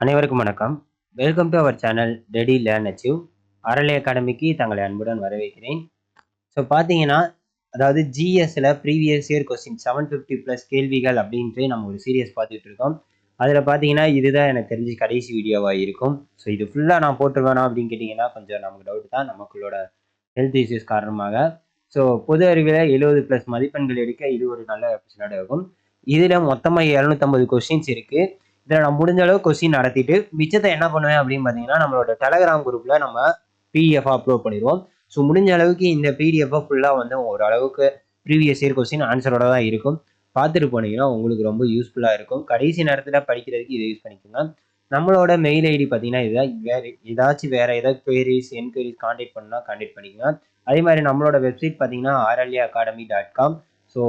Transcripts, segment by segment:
அனைவருக்கும் வணக்கம். Welcome to our channel ready learn achieve அறலை அகாடமிக்கு தங்களை அன்புடன் வரவேற்கிறேன். ஸோ பார்த்தீங்கன்னா அதாவது ஜிஎஸ்ல previous year question seven fifty plus கேள்விகள் அப்படின்ட்டு நம்ம ஒரு சீரியஸ் பார்த்துட்டு இருக்கோம். அதில் பார்த்தீங்கன்னா இதுதான் எனக்கு தெரிஞ்சு கடைசி வீடியோவாக இருக்கும். ஸோ இது ஃபுல்லாக நான் போட்டுருவேனா அப்படின்னு கேட்டிங்கன்னா கொஞ்சம் நமக்கு டவுட் தான். நமக்குள்ளோட ஹெல்த் இஷ்யூஸ் காரணமாக. ஸோ பொது அறிவில் எழுபது ப்ளஸ் மதிப்பெண்கள் எடுக்க இது ஒரு நல்ல எபிசோடாக இருக்கும். இதில் மொத்தமாக இரநூத்தம்பது கொஸ்டின்ஸ் இருக்குது இதில் நான் முடிஞ்ச அளவு கொஸ்டின் நடத்திட்டு மிச்சத்தை என்ன பண்ணுவேன் அப்படின்னு பார்த்தீங்கன்னா நம்மளோட டெலகிராம் குரூப்பில் நம்ம பிடிஎஃப் அப்லோட் பண்ணிடுவோம். ஸோ முடிஞ்ச அளவுக்கு இந்த பிடிஎஃபை ஃபுல்லாக வந்து ஓரளவுக்கு ப்ரீவியஸ் இயர் கொஸ்டின் ஆன்சரோட தான் இருக்கும். பார்த்துட்டு போனீங்கன்னா உங்களுக்கு ரொம்ப யூஸ்ஃபுல்லாக இருக்கும். கடைசி நேரத்தில் படிக்கிறதுக்கு இதை யூஸ் பண்ணிக்கோங்க. நம்மளோட மெயில் ஐடி பார்த்தீங்கன்னா இதான் வேறு ஏதாச்சும் வேறு ஏதாவது குவரிஸ் என்கொயரிஸ் காண்டாக்ட் பண்ணால் காண்டாக்ட் பண்ணிக்கோங்க. அதே மாதிரி நம்மளோட வெப்சைட் பார்த்தீங்கன்னா RLA academy dot com so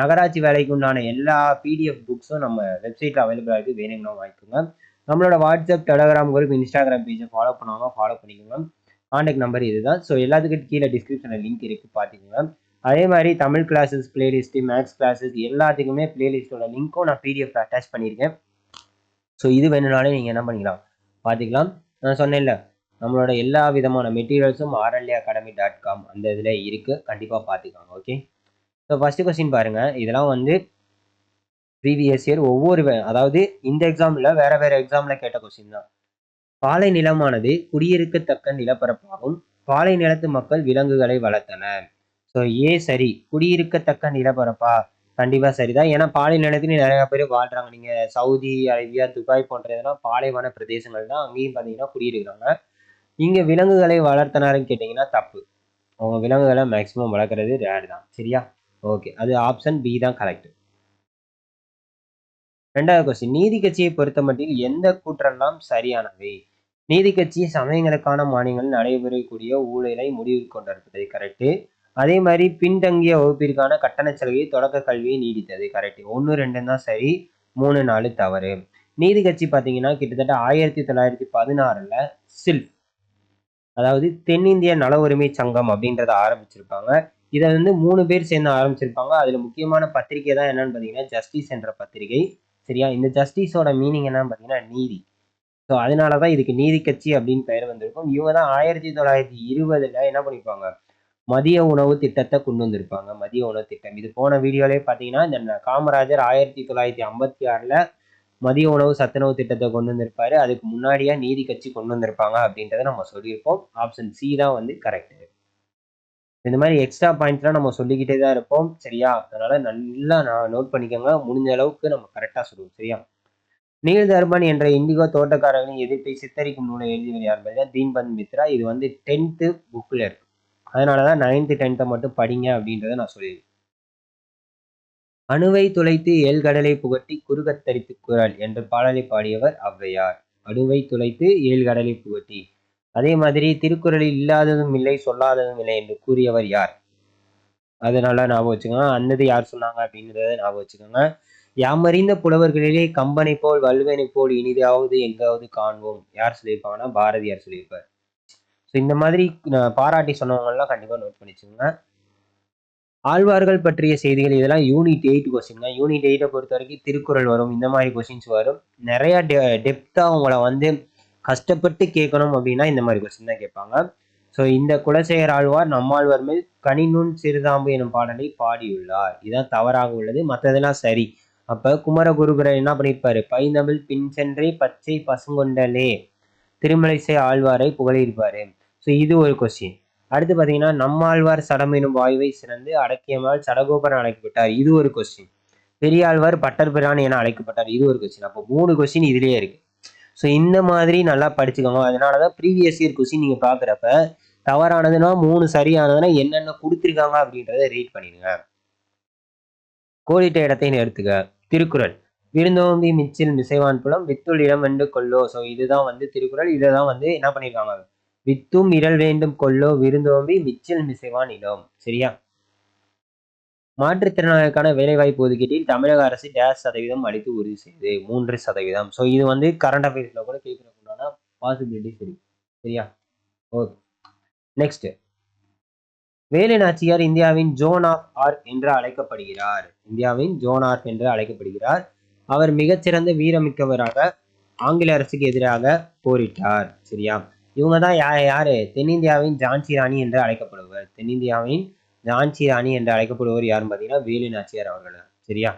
நகராட்சி வேலைக்கு உண்டான எல்லா பிடிஎஃப் புக்ஸும் நம்ம வெப்சைட்டில் அவைலபிளாக இருக்குது வேணும்னா வாங்கிக்கோங்க. நம்மளோட வாட்ஸ்அப் டெலகிராம் குரூப் இன்ஸ்டாகிராம் பேஜை ஃபாலோ பண்ணுவாங்க ஃபாலோ பண்ணிக்கோங்க. காண்டாக்ட் நம்பர் இதுதான். ஸோ எல்லாத்துக்கும் கீழே டிஸ்கிரிப்ஷனில் லிங்க் இருக்குது பார்த்துக்கோங்க அதே மாதிரி Tamil classes playlist maths classes எல்லாத்துக்குமே பிளேலிஸ்ட்டோட லிங்க்கும் நான் பிடிஎஃப் அட்டாச் பண்ணியிருக்கேன். ஸோ இது வேணும்னாலே நீங்கள் என்ன பண்ணிக்கலாம்? பார்த்துக்கலாம் நான் சொன்னேன்ல நம்மளோட எல்லா விதமான மெட்டீரியல்ஸும் ஆர்எல்ஏ அகாடமி டாட் காம் அந்த இதில் இருக்குது கண்டிப்பாக பார்த்துக்கோங்க ஓகே ஸோ ஃபஸ்ட்டு கொஸ்டின் பாருங்கள் இதெல்லாம் வந்து ப்ரீவியஸ் இயர் ஒவ்வொரு வே- அதாவது இந்த எக்ஸாமில் வேற வேற எக்ஸாமில் கேட்ட கொஸ்டின் தான். பாலை நிலமானது குடியிருக்கத்தக்க நிலப்பரப்பாகும். பாலை நிலத்து மக்கள் விலங்குகளை வளர்த்தனர். ஸோ ஏ சரி குடியிருக்கத்தக்க நிலப்பரப்பா? கண்டிப்பாக சரிதான். ஏன்னா பாலை நிலத்துலையும் நிறையா பேர் வாழ்கிறாங்க நீங்கள் சவுதி அரேபியா துபாய் போன்ற இதெல்லாம் பாலைவன பிரதேசங்கள் தான் அங்கேயும் பார்த்தீங்கன்னா குடியிருக்கிறாங்க. இங்கே விலங்குகளை வளர்த்தனாருன்னு கேட்டிங்கன்னா தப்பு. அவங்க விலங்குகளை மேக்ஸிமம் வளர்க்குறது ரேர் தான். சரியா? ஓகே அது ஆப்ஷன் பி தான் கரெக்ட் ரெண்டாவது கொஸ்டின் நீதி கட்சியை பொறுத்த மட்டில் எந்த கூற்றெல்லாம் சரியானவை? நீதி கட்சி சமயங்களுக்கான மானியங்கள் நடைபெறக்கூடிய ஊழலை முடிவில் கொண்டிருப்பது கரெக்டு அதே மாதிரி பின்தங்கிய வகுப்பிற்கான கட்டண சலுகை தொடக்க கல்வியை நீடித்தது கரெக்ட் ஒன்று ரெண்டு தான் சரி மூணு நாலு தவறு. நீதி கட்சி பார்த்தீங்கன்னா கிட்டத்தட்ட ஆயிரத்தி தொள்ளாயிரத்தி பதினாறுல சில்ஃப் அதாவது தென்னிந்திய நல உரிமை சங்கம் அப்படின்றத ஆரம்பிச்சிருப்பாங்க. இதை வந்து மூணு பேர் சேர்ந்து ஆரம்பிச்சிருப்பாங்க. அதில் முக்கியமான பத்திரிகை தான் என்னன்னு பார்த்தீங்கன்னா ஜஸ்டிஸ் என்ற பத்திரிகை. சரியா? இந்த ஜஸ்டிஸோட மீனிங் என்னன்னு பார்த்தீங்கன்னா நீதி. ஸோ அதனால தான் இதுக்கு நீதி கட்சி அப்படின்னு பெயர் வந்திருக்கும். இவங்க தான் ஆயிரத்தி தொள்ளாயிரத்தி இருபதுல என்ன பண்ணிப்பாங்க மதிய உணவு திட்டத்தை கொண்டு வந்திருப்பாங்க. மதிய உணவு திட்டம். இது போன வீடியோலேயே பார்த்தீங்கன்னா இந்த காமராஜர் ஆயிரத்தி தொள்ளாயிரத்தி ஐம்பத்தி ஆறில் மதிய உணவு சத்துணவு திட்டத்தை கொண்டு வந்திருப்பாரு. அதுக்கு முன்னாடியே நீதி கட்சி கொண்டு வந்திருப்பாங்க அப்படின்றத நம்ம சொல்லியிருப்போம். ஆப்ஷன் சி தான் வந்து கரெக்டு இந்த மாதிரி எக்ஸ்ட்ரா பாயிண்ட்லாம் நம்ம சொல்லிக்கிட்டே தான் இருப்போம். சரியா? அதனால நல்லா நான் நோட் பண்ணிக்கோங்க. முடிஞ்ச அளவுக்கு நம்ம கரெக்டாக சொல்லுவோம். சரியா? நீல் என்ற இண்டிகோ தோட்டக்காரர்களின் எதிர்ப்பை சித்தரிக்கும் நூலை எழுதியவர் யார்? பார்த்தீங்கன்னா தீன்பந்த் மித்ரா. இது வந்து டென்த்து புக்கில் இருக்கு. அதனால தான் நைன்த்து டென்த்தை மட்டும் படிங்க அப்படின்றத நான் சொல்லியிருக்கேன். அணுவை துளைத்து ஏழ்கடலை புகட்டி குறுகத்தரித்து குரல் என்ற பாடலை பாடியவர் ஔவையார். அணுவை துளைத்து ஏழ்கடலை புகட்டி அதே மாதிரி திருக்குறளில் இல்லாததும் இல்லை சொல்லாததும் இல்லை என்று கூறியவர் யார்? அது நல்லா ஞாபகம் வச்சுக்கோங்க. அன்னது யார் சொன்னாங்க அப்படின்றத ஞாபகம் வச்சுக்கோங்க. யாமறிந்த புலவர்களிலே கம்பனை போல் வல்வனை போல் இனிதாவது எங்காவது காண்போம். யார் சொல்லியிருப்பாங்கன்னா பாரதியார் சொல்லியிருப்பார். ஸோ இந்த மாதிரி பாராட்டி சொன்னவங்கலாம் கண்டிப்பாக நோட் பண்ணிச்சுங்க. ஆழ்வார்கள் பற்றிய செய்திகள் இதெல்லாம் யூனிட் எயிட் கொஸ்டின் தான். யூனிட் எயிட்டை பொறுத்த வரைக்கும் திருக்குறள் வரும். இந்த மாதிரி கொஸ்டின்ஸ் வரும். நிறையா டெ டெப்த்தாக உங்களை வந்து கஷ்டப்பட்டு கேட்கணும் அப்படின்னா இந்த மாதிரி கொஸ்டின் தான் கேட்பாங்க. ஸோ இந்த குலசேகர் ஆழ்வார் நம்மாழ்வார் மேல் கனிநுண் சிறுதாம்பு எனும் பாடலை பாடியுள்ளார். இதுதான் தவறாக உள்ளது மற்றதெல்லாம் சரி. அப்ப குமரகுருபரர் என்ன பண்ணியிருப்பாரு பைந்தமிழ் பின் சென்றே பச்சை பசுங்கொண்டலே திருமலைசை ஆழ்வாரை புகழியிருப்பாரு ஸோ இது ஒரு கொஸ்டின் அடுத்து பார்த்தீங்கன்னா நம்மாழ்வார் சடம் எனும் வாயுவை சிறந்து அடக்கியமால் சடகோபரன் அழைக்கப்பட்டார். இது ஒரு கொஸ்டின் பெரியாழ்வார் பட்டர் பிரான் என அழைக்கப்பட்டார். இது ஒரு கொஸ்டின் அப்போ மூணு கொஸ்டின் இதுலயே இருக்கு. ஸோ இந்த மாதிரி நல்லா படிச்சுக்கோங்க. அதனால தான் ப்ரீவியஸ் இயர் கொஸ்டின் நீங்கள் பார்க்குறப்ப தவறானதுன்னா மூணு சரியானதுன்னா என்னென்ன கொடுத்துருக்காங்க அப்படின்றத ரீட் பண்ணிடுங்க. கோடிட்ட இடத்தை நிறுத்துக திருக்குறள். விருந்தோம்பி மிச்சில் மிசைவான் புலம் வித்துள் இடம் வெண்டு கொள்ளோ ஸோ இதுதான் வந்து திருக்குறள். இதை தான் வந்து என்ன பண்ணியிருக்காங்க வித்தும் இரல் வேண்டும் கொல்லோ. விருந்தோம்பி மிச்சில் மிசைவான் இடம். சரியா? மாற்றுத்திறனாளிக்கான வேலைவாய்ப்பு ஒதுக்கீட்டில் தமிழக அரசு டேஷ் சதவீதம் அளித்து உறுதி செய்யுது மூன்று சதவீதம். ஸோ இது வந்து கரண்ட் அஃபேர்ஸில் கூட கேட்கறதுக்குண்டான பாசிபிலிட்டிஸ் இருக்கு. சரியா? ஓகே நெக்ஸ்ட் வேலு நாச்சியார் இந்தியாவின் ஜோன் ஆஃப் ஆர்க் என்று அழைக்கப்படுகிறார். இந்தியாவின் ஜோன் ஆர்க் என்று அழைக்கப்படுகிறார். அவர் மிகச்சிறந்த வீரமிக்கவராக ஆங்கில அரசுக்கு எதிராக போரிட்டார். சரியா? இவங்க தான் யார்? யார் தென்னிந்தியாவின் ஜான்சி ராணி என்று அழைக்கப்படுவர் தென்னிந்தியாவின் ஜான்சி ராணி என்று அழைக்கப்படுவர் யாருன்னு பார்த்தீங்கன்னா வேலு நாச்சியார் அவர்கள். சரியா?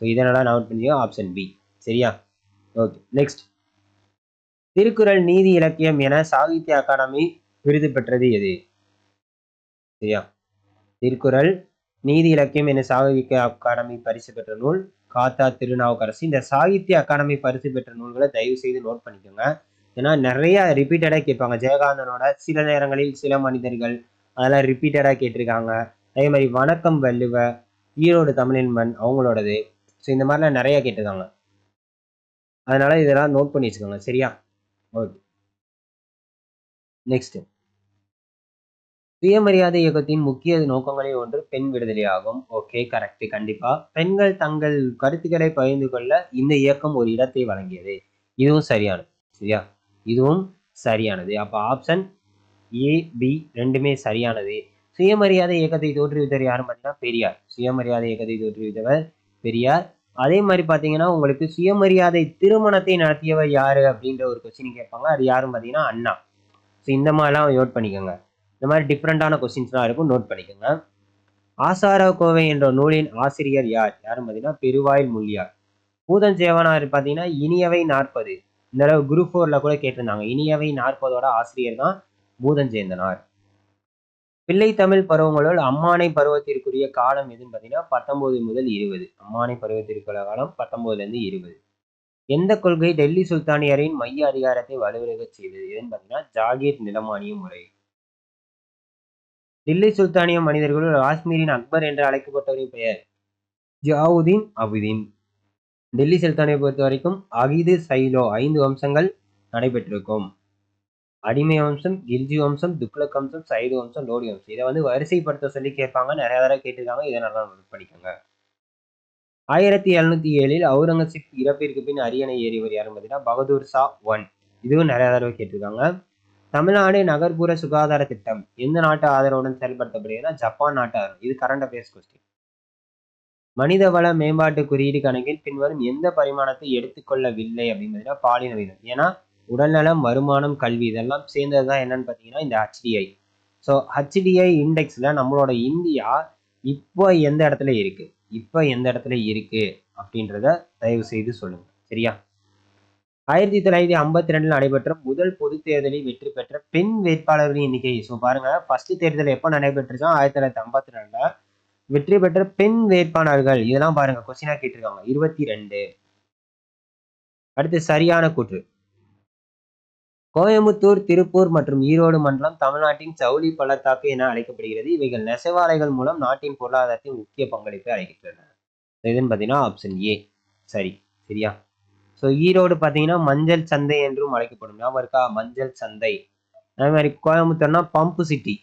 ஸோ இதனால நோட் பண்ணியோ ஆப்ஷன் பி சரியா? ஓகே நெக்ஸ்ட் திருக்குறள் நீதி இலக்கியம் என சாகித்ய அகாடமி விருது பெற்றது எது? சரியா? திருக்குறள் நீதி இலக்கியம் என சாகித்ய அகாடமி பரிசு பெற்ற நூல் காத்தா திருநாவுக்கரசு. இந்த சாகித்ய அகாடமி பரிசு பெற்ற நூல்களை தயவு செய்து நோட் பண்ணிக்கோங்க. ஏன்னா நிறைய ரிப்பீட்டடாக கேட்பாங்க. ஜெயகாந்தனோட சில நேரங்களில் சில மனிதர்கள் அதெல்லாம் ரிப்பீட்டடாக கேட்டிருக்காங்க. அதே மாதிரி வணக்கம் வள்ளுவ ஈரோடு தமிழின்மன் அவங்களோடது. ஸோ இந்த மாதிரிலாம் நிறைய கேட்டிருக்காங்க. அதனால இதெல்லாம் நோட் பண்ணி வச்சுக்கோங்க. சரியா? ஓகே நெக்ஸ்ட் சுயமரியாதை இயக்கத்தின் முக்கிய நோக்கங்களில் ஒன்று பெண் விடுதலையாகும். ஓகே கரெக்ட் கண்டிப்பா. பெண்கள் தங்கள் கருத்துக்களை பகிர்ந்து கொள்ள இந்த இயக்கம் ஒரு இடத்தை வழங்கியது. இதுவும் சரியானது. சரியா? இதுவும் சரியானது. அப்ப ஆப்ஷன் ஏ பி ரெண்டுமே சரியானது. சுயமரியாதை இயக்கத்தை தோற்றுவித்தவர் யாரும் பார்த்தீங்கன்னா பெரியார். சுயமரியாதை இயக்கத்தை தோற்றுவித்தவர் பெரியார். அதே மாதிரி பார்த்தீங்கன்னா உங்களுக்கு சுயமரியாதை திருமணத்தை நடத்தியவர் யாரு அப்படின்ற ஒரு கொஸ்டின் கேட்பாங்க. அது யாரும் பார்த்தீங்கன்னா அண்ணா. ஸோ இந்த மாதிரிலாம் நோட் பண்ணிக்கோங்க. இந்த மாதிரி டிஃப்ரெண்டான கொஸ்டின்ஸ்லாம் இருக்கும். நோட் பண்ணிக்கோங்க. ஆசார கோவை என்ற நூலின் ஆசிரியர் யார்? யாரும் பார்த்தீங்கன்னா பெருவாயில் முள்ளியார். பூதன் சேவனார் பார்த்தீங்கன்னா இனியவை நாற்பது. இந்த அளவு குரூப் ஃபோரில் கூட கேட்டிருந்தாங்க. இனியவை நாற்பதோட ஆசிரியர் தான் பூதஞ்சேந்தனார் பிள்ளை தமிழ் பருவங்களுள் அம்மானை பருவத்திற்குரிய காலம் எதுன்னு பார்த்தீங்கன்னா பத்தொன்பது முதல் இருபது. அம்மானை பருவத்திற்குள்ள காலம் பத்தொன்பதுலேருந்து இருபது. எந்த கொள்கை டெல்லி சுல்தானியரின் மைய அதிகாரத்தை வலுவிழக செய்தது எதுன்னு பார்த்தீங்கன்னா ஜாகீர் நிலமானிய முறை. டெல்லி சுல்தானிய மனிதர்களுள் காஷ்மீரின் அக்பர் என்று அழைக்கப்பட்டவரின் பெயர் ஜாவுதீன் அபுதீன். டெல்லி சுல்தானியை பொறுத்த வரைக்கும் அகிது சைலோ ஐந்து வம்சங்கள் நடைபெற்றிருக்கும். அடிமை வம்சம் கில்ஜி வம்சம் துக்ளக் வம்சம் சைடு வம்சம் லோடி வம்சம். இதை வந்து வரிசைப்படுத்த சொல்லி கேட்பாங்க. நிறைய தடவை கேட்டிருக்காங்க. இதை நல்லா நோட் பண்ணிக்கோங்க. ஆயிரத்தி எழுநூத்தி ஏழில் அவுரங்கசீப் இறப்பிற்கு பின் அரியணை ஏறியவர் யாரும் பார்த்தீங்கன்னா பகதூர் ஷா ஒன். இதுவும் நிறைய தடவை கேட்டிருக்காங்க. தமிழ்நாடு நகர்ப்புற சுகாதார திட்டம் எந்த நாட்டு ஆதரவுடன் செயல்படுத்தப்படுகிறதுனா ஜப்பான் நாட்டு ஆதரவு. இது கரண்ட் அஃபேர்ஸ் கொஸ்டின் மனிதவள மேம்பாட்டு குறியீடு கணக்கில் பின்வரும் எந்த பரிமாணத்தை எடுத்துக்கொள்ளவில்லை அப்படின்னு பார்த்தீங்கன்னா பாலின விதம் ஏன்னா உடல்நலம் வருமானம் கல்வி இதெல்லாம் சேர்ந்தது தான் என்னன்னு பார்த்தீங்கன்னா இந்த ஹெச்டிஐ ஸோ ஹெச்டிஐ இண்டெக்ஸில் நம்மளோட இந்தியா இப்போ எந்த இடத்துல இருக்கு? இப்போ எந்த இடத்துல இருக்கு? அப்படின்றத தயவு செய்து சொல்லுங்க. சரியா? ஆயிரத்தி தொள்ளாயிரத்தி ஐம்பத்தி ரெண்டில் நடைபெற்ற முதல் பொது தேர்தலில் வெற்றி பெற்ற பெண் வேட்பாளர்களின் எண்ணிக்கை. ஸோ பாருங்க ஃபர்ஸ்ட் தேர்தல் எப்போ நடைபெற்றுச்சோ ஆயிரத்தி தொள்ளாயிரத்தி ஐம்பத்தி ரெண்டுல வெற்றி பெற்ற பெண் வேட்பாளர்கள். இதெல்லாம் பாருங்க கொஸ்டினா கேட்டிருக்காங்க. இருபத்தி ரெண்டு. அடுத்து சரியான கூற்று. கோயம்புத்தூர் திருப்பூர் மற்றும் ஈரோடு மண்டலம் தமிழ்நாட்டின் சவுளி பள்ளத்தாக்கு என அழைக்கப்படுகிறது. இவைகள் நெசவாலைகள் மூலம் நாட்டின் பொருளாதாரத்தின் முக்கிய பங்களிப்பை அளிக்கின்றன. இதுன்னு பார்த்தீங்கன்னா ஆப்ஷன் ஏ சரி சரியா? ஸோ ஈரோடு பார்த்தீங்கன்னா மஞ்சள் சந்தை என்றும் அழைக்கப்படும். ஞாபகம் இருக்கா? மஞ்சள் சந்தை. அதே மாதிரி கோயம்புத்தூர்னா pump city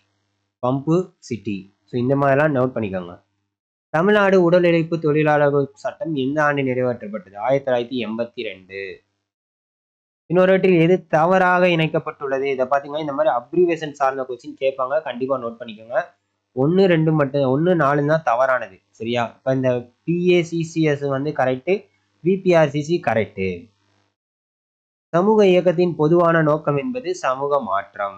pump city so இந்த மாதிரிலாம் நோட் பண்ணிக்கோங்க. தமிழ்நாடு உடல் இழைப்பு தொழிலாளர்கள் சட்டம் எந்த ஆண்டு நிறைவேற்றப்பட்டது? ஆயிரத்தி தொள்ளாயிரத்தி எண்பத்தி ரெண்டு. இன்னொருவற்றில் எது தவறாக இணைக்கப்பட்டுள்ளது? இதை பார்த்தீங்கன்னா இந்த மாதிரி அப்ரிவேஷன் சார்ந்த கொஸ்டின் கேட்பாங்க. கண்டிப்பாக நோட் பண்ணிக்கோங்க. ஒன்று ரெண்டு மட்டும் ஒன்று நாலு தான் தவறானது. சரியா? இப்போ இந்த பிஏசிசிஎஸ் வந்து கரெக்டு விபிஆர்சிசி கரெக்டு சமூக இயக்கத்தின் பொதுவான நோக்கம் என்பது சமூக மாற்றம்.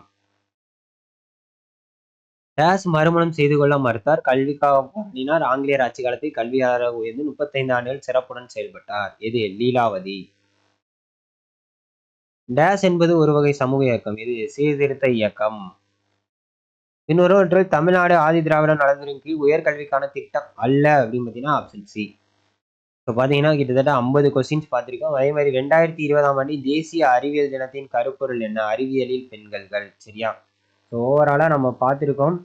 டேஸ் மறுமணம் செய்து கொள்ள மறுத்தார். கல்விக்காக பாடினார் ஆங்கிலேயர் ஆட்சி காலத்தில் கல்வியாளராக உயர்ந்து முப்பத்தைந்து ஆண்டுகள் சிறப்புடன் செயல்பட்டார். எது? லீலாவதி. டேஸ் என்பது ஒரு வகை சமூக இயக்கம். இது சீர்திருத்த இயக்கம். இன்னொருவற்றில் தமிழ்நாடு ஆதி திராவிட நலத்துறையின் கீழ் உயர்கல்விக்கான திட்டம் அல்ல அப்படின்னு பார்த்தீங்கன்னா ஆப்ஷன் சி இப்போ பார்த்தீங்கன்னா கிட்டத்தட்ட ஐம்பது கொஸ்டின்ஸ் பார்த்துருக்கோம். அதே மாதிரி ரெண்டாயிரத்தி இருபதாம் ஆண்டு தேசிய அறிவியல் தினத்தின் கருப்பொருள் என்ன? அறிவியலில் பெண்கள்கள். சரியா? ஸோ ஓவராலாக நம்ம பார்த்துருக்கோம்.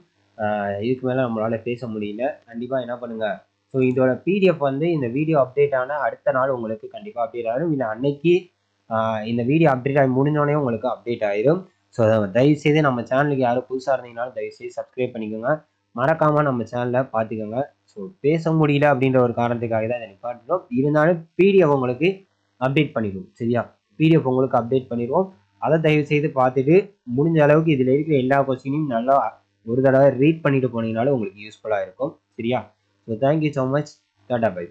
இதுக்கு மேலே நம்மளால் பேச முடியல. கண்டிப்பாக என்ன பண்ணுங்கள் ஸோ இதோட பிடிஎஃப் வந்து இந்த வீடியோ அப்டேட் ஆன அடுத்த நாள் உங்களுக்கு கண்டிப்பாக அப்டேட் ஆகும் இல்லை அன்னைக்கு இந்த வீடியோ அப்டேட் ஆகி முடிஞ்சோடனே உங்களுக்கு அப்டேட் ஆயிடும் ஸோ தயவுசெய்து நம்ம சேனலுக்கு யாரும் புதுசாக இருந்தீங்கனாலும் தயவுசெய்து சப்ஸ்கிரைப் பண்ணிக்கோங்க. மறக்காமல் நம்ம சேனலை பார்த்துக்கோங்க ஸோ பேச முடியல அப்படின்ற ஒரு காரணத்துக்காக தான் இதை நிப்பாட்டுறோம் இருந்தாலும் பிடிஎஃப் உங்களுக்கு அப்டேட் பண்ணிடுவோம் சரியா? பிடிஎஃப் உங்களுக்கு அப்டேட் பண்ணிடுவோம். அதை தயவு செய்து பார்த்துட்டு முடிஞ்ச அளவுக்கு இதில் இருக்கிற எல்லா கொஸ்டினையும் நல்லா ஒரு தடவை ரீட் பண்ணிட்டு போனீங்கனாலும் உங்களுக்கு யூஸ்ஃபுல்லாக இருக்கும். சரியா? So thank you so much tata bye